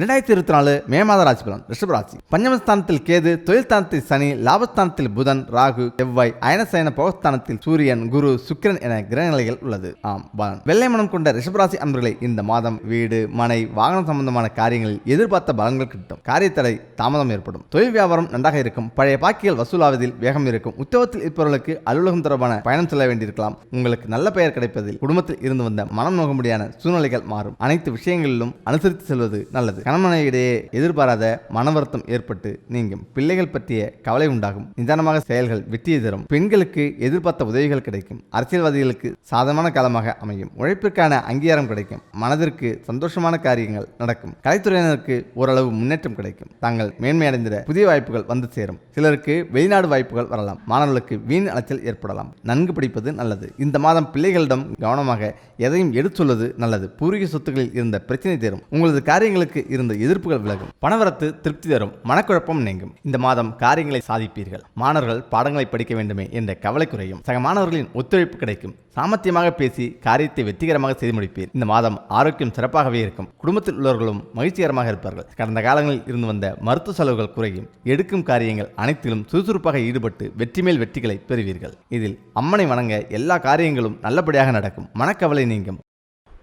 இரண்டாயிரத்தி இருபத்தி நாலு மே மாத ராசி பலன் ரிஷபராசி பஞ்சமஸ்தானத்தில் கேது தொழில்ஸ்தானத்தில் சனி லாபஸ்தானத்தில் புதன் ராகு செவ்வாய் அயனசயன போகஸ்தானத்தில் சூரியன் குரு சுக்கிரன் என கிரக நிலைகள் உள்ளது. ஆம் பலன். வெள்ளை மனம் கொண்ட ரிஷபராசி அன்பர்களை இந்த மாதம் வீடு மனை வாகனம் சம்பந்தமான காரியங்களில் எதிர்பார்த்த பலன்கள் கிட்டும். காரியத்தடை தாமதம் ஏற்படும். தொழில் வியாபாரம் நன்றாக இருக்கும். பழைய பாக்கிகள் வசூலாவதில் வேகம் இருக்கும். உத்தியோகத்தில் இருப்பவர்களுக்கு அலுவலகம் தொடர்பான பயணம் செல்ல வேண்டியிருக்கலாம். உங்களுக்கு நல்ல பெயர் கிடைப்பதில் குடும்பத்தில் இருந்து வந்த மனம் நோகும்படியான சூழ்நிலைகள் மாறும். அனைத்து விஷயங்களிலும் அனுசரித்து செல்வது நல்லது. கணவனையிடையே எதிர்பாராத மனவருத்தம் ஏற்பட்டு நீங்கும். பிள்ளைகள் பற்றிய கவலை உண்டாகும். நிதானமாக செயல்கள் வெற்றியை தரும். பெண்களுக்கு எதிர்பார்த்த உதவிகள் கிடைக்கும். அரசியல்வாதிகளுக்கு சாதமான காலமாக அமையும். உழைப்பிற்கான அங்கீகாரம் கிடைக்கும். மனதிற்கு சந்தோஷமான காரியங்கள் நடக்கும். கலைத்துறையினருக்கு ஓரளவு முன்னேற்றம் கிடைக்கும். தாங்கள் மேன்மையடைந்த புதிய வாய்ப்புகள் வந்து சேரும். சிலருக்கு வெளிநாடு வாய்ப்புகள் வரலாம். மாணவர்களுக்கு வீண் அலைச்சல் ஏற்படலாம். நன்கு படிப்பது நல்லது. இந்த மாதம் பிள்ளைகளிடம் கவனமாக எதையும் எடுத்துள்ளது நல்லது. பூர்வீக சொத்துக்களில் இருந்த பிரச்சனை தேரும். உங்களது காரியங்களுக்கு இருந்த எதிர்ப்புகள் விலகும். பணவரத்து திருப்தி தரும். மனக்குழப்பம் நீங்கும். இந்த மாதம் காரியங்களை சாதிப்பீர்கள். மாணவர்கள் பாடங்களை படிக்க வேண்டுமே என்ற கவலை குறையும். சக மாணவர்களின் ஒத்துழைப்பு கிடைக்கும். சாமர்த்தியமாக பேசி காரியத்தை வெற்றிகரமாக செய்து முடிப்பீர். இந்த மாதம் ஆரோக்கியம் சிறப்பாகவே இருக்கும். குடும்பத்தில் உள்ளவர்களும் மகிழ்ச்சிகரமாக இருப்பார்கள். கடந்த காலங்களில் இருந்து வந்த மருத்துவ செலவுகள் குறையும். எடுக்கும் காரியங்கள் அனைத்திலும் சுறுசுறுப்பாக ஈடுபட்டு வெற்றி மேல் வெற்றிகளை பெறுவீர்கள். இதில் அம்மனை வணங்க எல்லா காரியங்களும் நல்லபடியாக நடக்கும். மனக்கவலை நீங்கும்.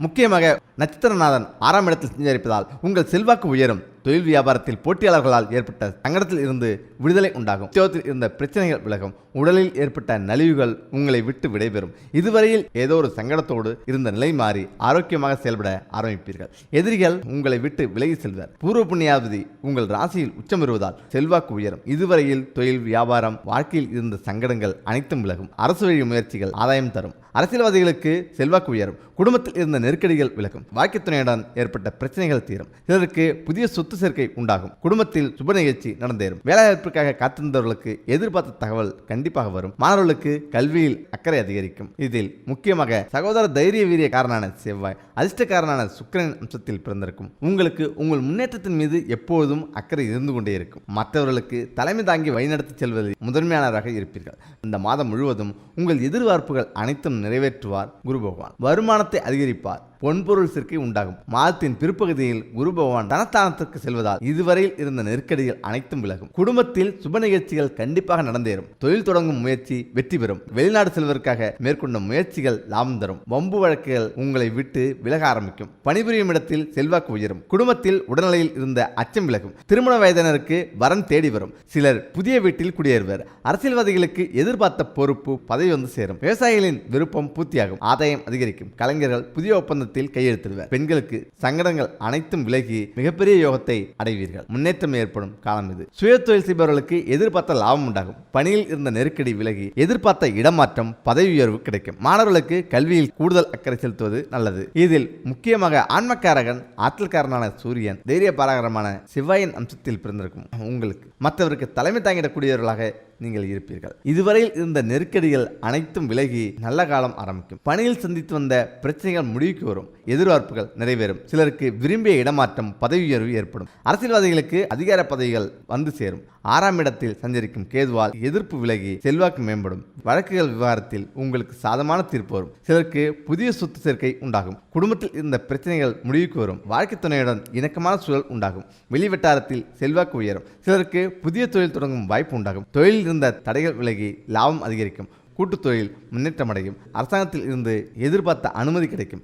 முக்கியமாக நட்சத்திரநாதன் ஆறாம் இடத்தில் சஞ்சரிப்பதால் உங்கள் செல்வாக்கு உயரும். தொழில் வியாபாரத்தில் போட்டியாளர்களால் ஏற்பட்ட சங்கடத்தில் இருந்து விடுதலை உண்டாகும். உத்தியோகத்தில் இருந்த பிரச்சனைகள் விலகும். உடலில் ஏற்பட்ட நலிவுகள் உங்களை விட்டு விடைபெறும். இதுவரையில் ஏதோ ஒரு சங்கடத்தோடு இருந்த நிலை மாறி ஆரோக்கியமாக செயல்பட ஆரம்பிப்பீர்கள். எதிரிகள் உங்களை விட்டு விலகி செல்வர். பூர்வ புண்ணியாவதி உங்கள் ராசியில் உச்சம் பெறுவதால் செல்வாக்கு உயரும். இதுவரையில் தொழில் வியாபாரம் வாழ்க்கையில் இருந்த சங்கடங்கள் அனைத்தும் விலகும். அரசு வழி முயற்சிகள் ஆதாயம் தரும். அரசியல்வாதிகளுக்கு செல்வாக்கு உயரும். குடும்பத்தில் இருந்த நெருக்கடிகள் விலகும். வாழ்க்கை துணையுடன் ஏற்பட்ட பிரச்சனைகள் தீரும். சிலருக்கு புதிய சொத்து சேர்க்கை உண்டாகும். குடும்பத்தில் சுப நிகழ்ச்சி நடந்தேறும். வேலைவாய்ப்பிற்காக காத்திருந்தவர்களுக்கு எதிர்பார்த்த தகவல் கண்டிப்பாக வரும். மாணவர்களுக்கு கல்வியில் அக்கறை அதிகரிக்கும். இதில் முக்கியமாக சகோதர தைரிய வீரிய காரனான செவ்வாய் அதிர்ஷ்டக்காரனான சுக்கிரன் அம்சத்தில் பிறந்திருக்கும். உங்களுக்கு உங்கள் முன்னேற்றத்தின் மீது எப்போதும் அக்கறை இருந்து கொண்டே இருக்கும். மற்றவர்களுக்கு தலைமை தாங்கி வழிநடத்தி செல்வதில் முதன்மையானவராக இருப்பீர்கள். இந்த மாதம் முழுவதும் உங்கள் எதிர்பார்ப்புகள் அனைத்தும் நிறைவேற்றுவார் குரு பகவான். வருமானத்தை அதிகரிப்பார். பொன்பொருள் சேர்க்கை உண்டாகும். மாதத்தின் பிற்பகுதியில் குரு பகவான் தனஸ்தானத்திற்கு செல்வதால் இதுவரையில் இருந்த நெருக்கடிகள் அனைத்தும் விலகும். குடும்பத்தில் சுப நிகழ்ச்சிகள் கண்டிப்பாக நடந்தேறும். தொழில் தொடங்கும் முயற்சி வெற்றி பெறும். வெளிநாடு செல்வதற்காக மேற்கொண்ட முயற்சிகள் லாபம் தரும். வம்பு வழக்குகள் உங்களை விட்டு விலக ஆரம்பிக்கும். பணிபுரியும் இடத்தில் செல்வாக்கு உயரும். குடும்பத்தில் உடல்நிலையில் இருந்த அச்சம் விலகும். திருமண வயதினருக்கு வரன் தேடி வரும். சிலர் புதிய வீட்டில் குடியேறுவர். அரசியல்வாதிகளுக்கு எதிர்பார்த்த பொறுப்பு பதவி வந்து சேரும். விவசாயிகளின் விருப்பம் பூர்த்தியாகும். ஆதாயம் அதிகரிக்கும். கலைஞர்கள் புதிய ஒப்பந்தத்தில் கையெழுத்திடுவர். பெண்களுக்கு சங்கடங்கள் அனைத்தும் விலகி மிகப்பெரிய யோகத்தை அடைவீர்கள். முன்னேற்றம் ஏற்படும் காலம் இது. சுய தொழில் செய்பவர்களுக்கு எதிர்பார்த்த லாபம் உண்டாகும். பணியில் இருந்த நெருக்கடி விலகி எதிர்பார்த்த இடமாற்றம் பதவி உயர்வு கிடைக்கும். மாணவர்களுக்கு கல்வியில் கூடுதல் அக்கறை செலுத்துவது நல்லது. இதில் முக்கியமாக ஆன்மக்காரகன் ஆற்றல்காரனான சூரியன் தைரிய பாராகரமான சிவாயின் அம்சத்தில் பிறந்திருக்கும். உங்களுக்கு மற்றவருக்கு தலைமை தாங்கிடக்கூடியவர்களாக நீங்கள் இருப்பீர்கள். இதுவரையில் இருந்த நெருக்கடிகள் அனைத்தும் விலகி நல்ல காலம் ஆரம்பிக்கும். பணியில் சந்தித்து வந்த பிரச்சனைகள் முடிவுக்கு வரும். எதிர்பார்ப்புகள் நிறைவேறும். சிலருக்கு விரும்பிய இடமாற்றம் பதவி உயர்வு ஏற்படும். அரசியல்வாதிகளுக்கு அதிகார பதவிகள் வந்து சேரும். ஆறாம் இடத்தில் சஞ்சரிக்கும் கேதுவால் எதிர்ப்பு விலகி செல்வாக்கு மேம்படும். வழக்குகள் விவகாரத்தில் உங்களுக்கு சாதமான தீர்ப்பு வரும். சிலருக்கு புதிய சொத்து சேர்க்கை உண்டாகும். குடும்பத்தில் இருந்த பிரச்சனைகள் முடிவுக்கு வரும். வாழ்க்கை துணையுடன் இணக்கமான சூழல் உண்டாகும். வெளிவட்டாரத்தில் செல்வாக்கு உயரும். சிலருக்கு புதிய தொழில் தொடங்கும் வாய்ப்பு உண்டாகும். தொழிலில் இருந்த தடைகள் விலகி லாபம் அதிகரிக்கும். கூட்டுத்தொழில் முன்னேற்றமடையும். அரசாங்கத்தில் இருந்து எதிர்பார்த்த அனுமதி கிடைக்கும்.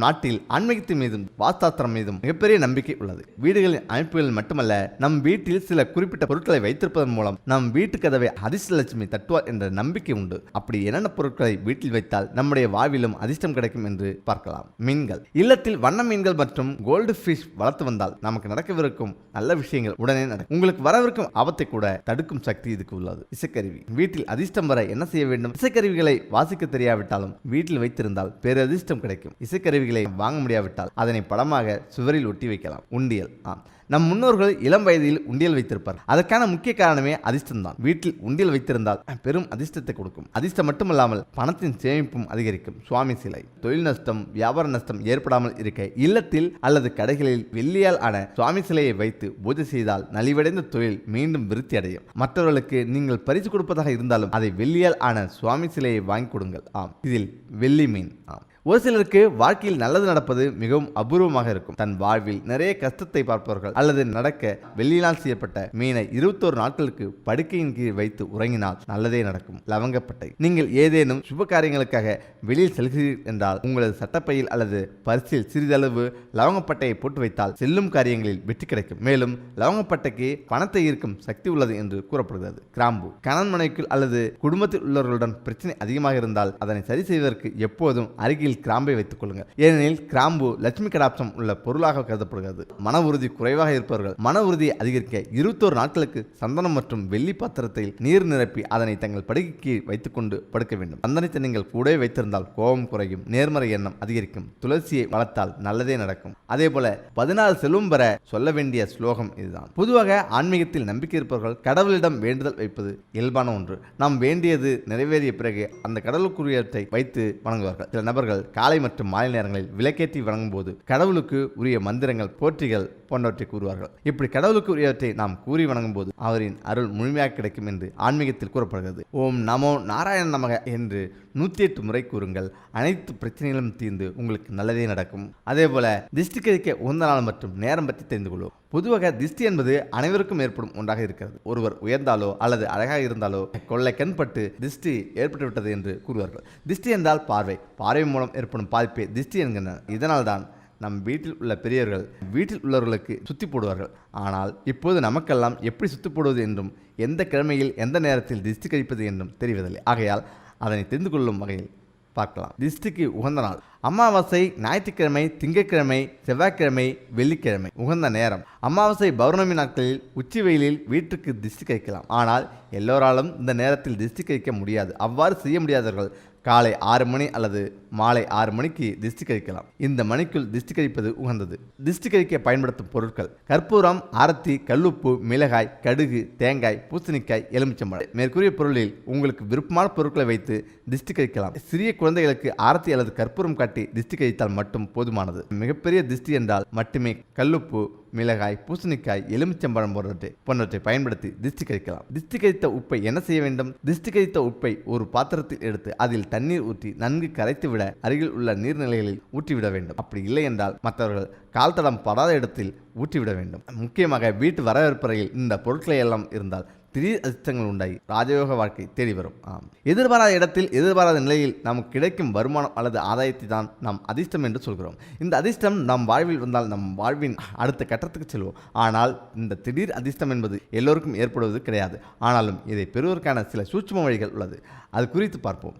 நாட்டில் ஆன்மீகத்தின் மீதும் வாஸ்தாத்திரம் மீதும் மிகப்பெரிய நம்பிக்கை உள்ளது. வீடுகளின் அமைப்புகள் மட்டுமல்ல நம் வீட்டில் சில குறிப்பிட்ட பொருட்களை வைத்திருப்பதன் மூலம் நம் வீட்டு கதவை அதிர்ஷ்டலட்சுமி தட்டுவார் என்ற நம்பிக்கை உண்டு. அப்படி என்னென்ன பொருட்களை வீட்டில் வைத்தால் நம்முடைய வாழ்விலும் அதிர்ஷ்டம் கிடைக்கும் என்று பார்க்கலாம். மீன்கள். இல்லத்தில் வண்ண மீன்கள் மற்றும் கோல்டு ஃபிஷ் வளர்த்து வந்தால் நமக்கு நடக்கவிருக்கும் நல்ல விஷயங்கள் உடனே நடக்கும். உங்களுக்கு வரவிருக்கும் ஆபத்தை கூட தடுக்கும் சக்தி இதுக்கு உள்ளது. இசைக்கருவி. வீட்டில் அதிர்ஷ்டம் வர என்ன செய்ய வேண்டும்? இசைக்கருவிகளை வாசிக்க தெரியாவிட்டாலும் வீட்டில் வைத்திருந்தால் பேரதிர்ஷ்டம் கிடைக்கும். இசைக்கருவிகள் வாங்க முடியாவிட்டால் அதனை படமாக சுவரில் ஒட்டி வைக்கலாம். உண்டியல். ஆம். நம் முன்னோர்கள் இளம் வயதில் உண்டியல் வைத்திருப்பார். அதற்கான முக்கிய காரணமே அதிர்ஷ்டம் தான் வீட்டில் உண்டியல் வைத்திருந்தால் பெரும் அதிர்ஷ்டத்தை கொடுக்கும். அதிர்ஷ்டம் மட்டுமல்லாமல் பணத்தின் சேமிப்பும் அதிகரிக்கும். சுவாமி சிலை தொழில் நஷ்டம் வியாபார நஷ்டம் ஏற்படாமல் இருக்க இல்லத்தில் அல்லது கடைகளில் வெள்ளியால் ஆன சுவாமி சிலையை வைத்து பூஜை செய்தால் நலிவடைந்த தொழில் மீண்டும் விருத்தி அடையும். மற்றவர்களுக்கு நீங்கள் பரிசு கொடுப்பதாக இருந்தாலும் அதை வெள்ளியால் ஆன சுவாமி சிலையை வாங்கி கொடுங்கள். ஆம். இதில் வெள்ளி மீன். ஆம். ஒரு சிலருக்கு வாழ்க்கையில் நல்லது நடப்பது மிகவும் அபூர்வமாக இருக்கும். தன் வாழ்வில் நிறைய கஷ்டத்தை பார்ப்பவர்கள் அல்லது நடக்க வெள்ளியினால் செய்யப்பட்ட மீனை இருபத்தோரு நாட்களுக்கு படுக்கையின் கீழ் வைத்து உறங்கினால் நல்லதே நடக்கும். லவங்கப்பட்டை. நீங்கள் ஏதேனும் சுப காரியங்களுக்காக வெளியில் செல்கிறீர்கள் என்றால் உங்களது சட்டப்பையில் அல்லது பரிசில் சிறிதளவு லவங்கப்பட்டையை போட்டு வைத்தால் செல்லும் காரியங்களில் வெற்றி கிடைக்கும். மேலும் லவங்கப்பட்டைக்கு பணத்தை ஈர்க்கும் சக்தி உள்ளது என்று கூறப்படுகிறது. கிராம்பு. கணவன் மனைவிக்குள் அல்லது குடும்பத்தில் உள்ளவர்களுடன் பிரச்சனை அதிகமாக இருந்தால் அதனை சரி செய்வதற்கு எப்போதும் அருகில் கிராம்பை வைத்துக் கொள்ளுங்கள். ஏனெனில் கிராம்பு லட்சுமி கடாப்சம் உள்ள பொருளாக கருதப்படுகிறது. மன உறுதி குறைவாக இருப்பவர்கள். மன உறுதியை அதிகரிக்க இருபத்தோரு நாட்களுக்கு சந்தனம் மற்றும் வெள்ளி பாத்திரத்தில் நீர் நிரப்பி அதனை தங்கள் படுக்கைக்கு வைத்துக்கொண்டு படுக்க வேண்டும். சந்தனத்தை நீங்கள் கூடவே வைத்திருந்தால் கோபம் குறையும் நேர்மறை எண்ணம் அதிகரிக்கும் துளசியை வளர்த்தால் நல்லதே நடக்கும். அதே போல பதினாறு செல்வம் பெற சொல்ல வேண்டிய ஸ்லோகம் இதுதான். பொதுவாக ஆன்மீகத்தில் நம்பிக்கை இருப்பவர்கள் கடவுளிடம் வேண்டுதல் வைப்பது இயல்பான ஒன்று. நாம் வேண்டியது நிறைவேறிய பிறகு அந்த கடவுளுக்குரியத்தை வைத்து வணங்குவார்கள். சில நபர்கள் காலை மற்றும் மாலை நேரங்களில் விளக்கேற்றி வணங்கும் போது கடவுளுக்கு உரிய மந்திரங்கள் போற்றிகள் போன்றவற்றை கூறுவார்கள். இப்படி கடவுளுக்கு உரியவற்றை நாம் கூறி வணங்கும் போது அவரின் அருள் முழுமையாக கிடைக்கும் என்று ஆன்மீகத்தில் கூறப்படுகிறது. ஓம் நமோ நாராயண நமக என்று நூற்றி எட்டு முறை கூறுங்கள். அனைத்து பிரச்சனைகளும் தீர்ந்து உங்களுக்கு நல்லதே நடக்கும். அதே போல திஷ்டி கழிக்க உகந்த நாள் மற்றும் நேரம் பற்றி தெரிந்து கொள்வோம். பொதுவாக திஷ்டி என்பது அனைவருக்கும் ஏற்படும் ஒன்றாக இருக்கிறது. ஒருவர் உயர்ந்தாலோ அல்லது அழகாக இருந்தாலோ கொள்ளை கண்பட்டு திஷ்டி ஏற்பட்டுவிட்டது என்று கூறுவார்கள். திஷ்டி என்றால் பார்வை. பார்வை மூலம் ஏற்படும் பாதிப்பே திஷ்டி என்கின்றனர் இதனால்தான் நம் வீட்டில் உள்ள பெரியவர்கள் வீட்டில் உள்ளவர்களுக்கு சுத்தி போடுவார்கள். ஆனால் இப்போது நமக்கெல்லாம் எப்படி சுத்தி போடுவது என்றும் எந்த கிழமையில் எந்த நேரத்தில் திஷ்டி கழிப்பது என்றும் தெரிவதில்லை. ஆகையால் அதனை தெரிந்து கொள்ளும் வகையில் பார்க்கலாம். திஷ்டிக்கு உகந்த நாள். அமாவாசை ஞாயிற்றுக்கிழமை திங்கட்கிழமை செவ்வாய்க்கிழமை வெள்ளிக்கிழமை உகந்த நேரம். அமாவாசை பௌர்ணமி நாட்களில் உச்சி வெயிலில் வீட்டுக்கு திஷ்டி கழிக்கலாம். ஆனால் எல்லோராலும் இந்த நேரத்தில் திஷ்டி கழிக்க முடியாது. அவ்வாறு செய்ய முடியாதவர்கள் காலை ஆறு மணி அல்லது மாலை ஆறு மணிக்கு திஷ்டி கழிக்கலாம். இந்த மணிக்குள் திஷ்டி கழிப்பது உகந்தது. திஷ்டி கழிக்க பயன்படுத்தும் பொருட்கள் கற்பூரம் ஆரத்தி கல்லுப்பு மிளகாய் கடுகு தேங்காய் பூசணிக்காய் எலுமிச்சம்பழம். மேற்கூறிய பொருளில் உங்களுக்கு விருப்பமான பொருட்களை வைத்து திஷ்டி கழிக்கலாம். சிறிய குழந்தைகளுக்கு ஆரத்தி அல்லது கற்பூரம் காட்டி திஷ்டி கழித்தால் மட்டும் போதுமானது. மிகப்பெரிய திஷ்டி என்றால் மட்டுமே கல்லுப்பு மிளகாய் பூசணிக்காய் எலுமிச்சம்பழம் போன்றவற்றை போன்றவற்றை பயன்படுத்தி திஷ்டி கழிக்கலாம் திஷ்டி கழித்த உப்பை என்ன செய்ய வேண்டும்? திஷ்டி கழித்த உப்பை ஒரு பாத்திரத்தில் எடுத்து அதில் தண்ணீர் ஊற்றி நன்கு கரைத்து விட அருகில் உள்ள நீர்நிலைகளில் ஊற்றிவிட வேண்டும். அப்படி இல்லை என்றால் மற்றவர்கள் கால் தடம் படாத இடத்தில் ஊற்றிவிட வேண்டும். முக்கியமாக வீட்டு வரவேற்பறையில் இந்த பொருட்களை எல்லாம் இருந்தால் திடீர் அதிர்ஷ்டங்கள் உண்டாகி ராஜயோக வாழ்க்கை தேடி வரும். ஆம். எதிர்பாராத இடத்தில் எதிர்பாராத நிலையில் நமக்கு கிடைக்கும் வருமானம் அல்லது ஆதாயத்தை தான் நாம் அதிர்ஷ்டம் என்று சொல்கிறோம். இந்த அதிர்ஷ்டம் நம் வாழ்வில் வந்தால் நம் வாழ்வின் அடுத்த கட்டத்துக்கு செல்வோம். ஆனால் இந்த திடீர் அதிர்ஷ்டம் என்பது எல்லோருக்கும் ஏற்படுவது கிடையாது. ஆனாலும் இதை பெறுவதற்கான சில சூட்சும வழிகள் உள்ளது. அது குறித்து பார்ப்போம்.